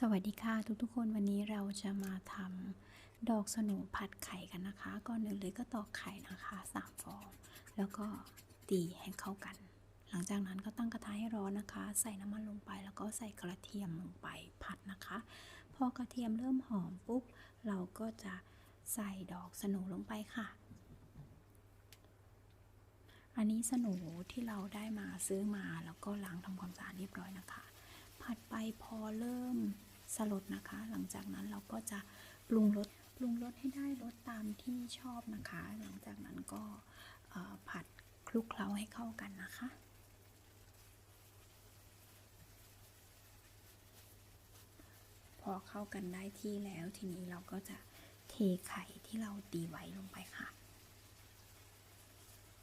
สวัสดีค่ะทุกๆคนวันนี้เราจะมาทำดอกสนูผัดไข่กันนะคะก่อนอื่นเลยก็ตอกไข่นะคะสามฟอง แล้วก็ตีให้เข้ากัน หลังจากนั้นก็ตั้งกระทะให้ร้อนนะคะ ใส่น้ำมันลงไปแล้วก็ใส่กระเทียมลงไปผัดนะคะ พอกระเทียมเริ่มหอมปุ๊บเราก็จะใส่ดอกสนูลงไปค่ะ อันนี้สนูที่เราได้มาซื้อมาแล้วก็ล้างทำความสะอาดเรียบร้อยนะคะ ผัดไปพอเริ่มสลดนะคะ หลังจากนั้นเราก็จะปรุงรสปรุงรสให้ได้รสตามที่ชอบนะคะ หลังจากนั้นก็ผัดคลุกเคล้าให้เข้ากันนะคะพอเข้ากันได้ที่แล้วทีนี้เราก็จะเทไข่ที่เราตีไว้ลงไปค่ะ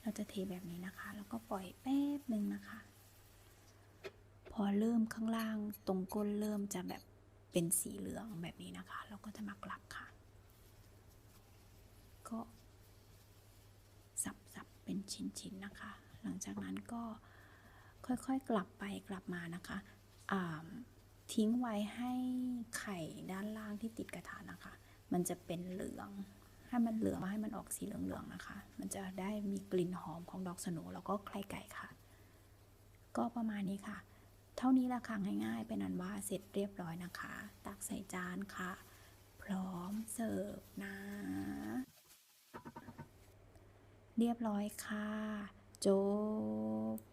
เราจะเทแบบนี้นะคะ แล้วก็ปล่อยแป๊บหนึ่งนะคะ อเริ่มข้างล่างตรงก้นเริ่มจะแบบเป็นสีเหลืองแบบนี้นะคะ เราก็จะมากลับค่ะ ก็ สับๆเป็นชิ้นๆนะคะ หลังจากนั้นก็ค่อยๆกลับไปกลับมานะคะทิ้งไว้ให้ไข่ด้านล่างที่ติดกระทะนะคะ มันจะเป็นเหลือง ให้มันเหลืองให้มันออกสีเหลืองๆนะคะ มันจะได้มีกลิ่นหอมของดอกสโนูแล้วก็ไข่ไก่ค่ะ ก็ประมาณนี้ค่ะ เท่านี้ละค่ะง่ายๆเป็นอันว่าเสร็จเรียบร้อยนะคะ ตักใส่จานค่ะ พร้อมเสิร์ฟนะ เรียบร้อยค่ะจบ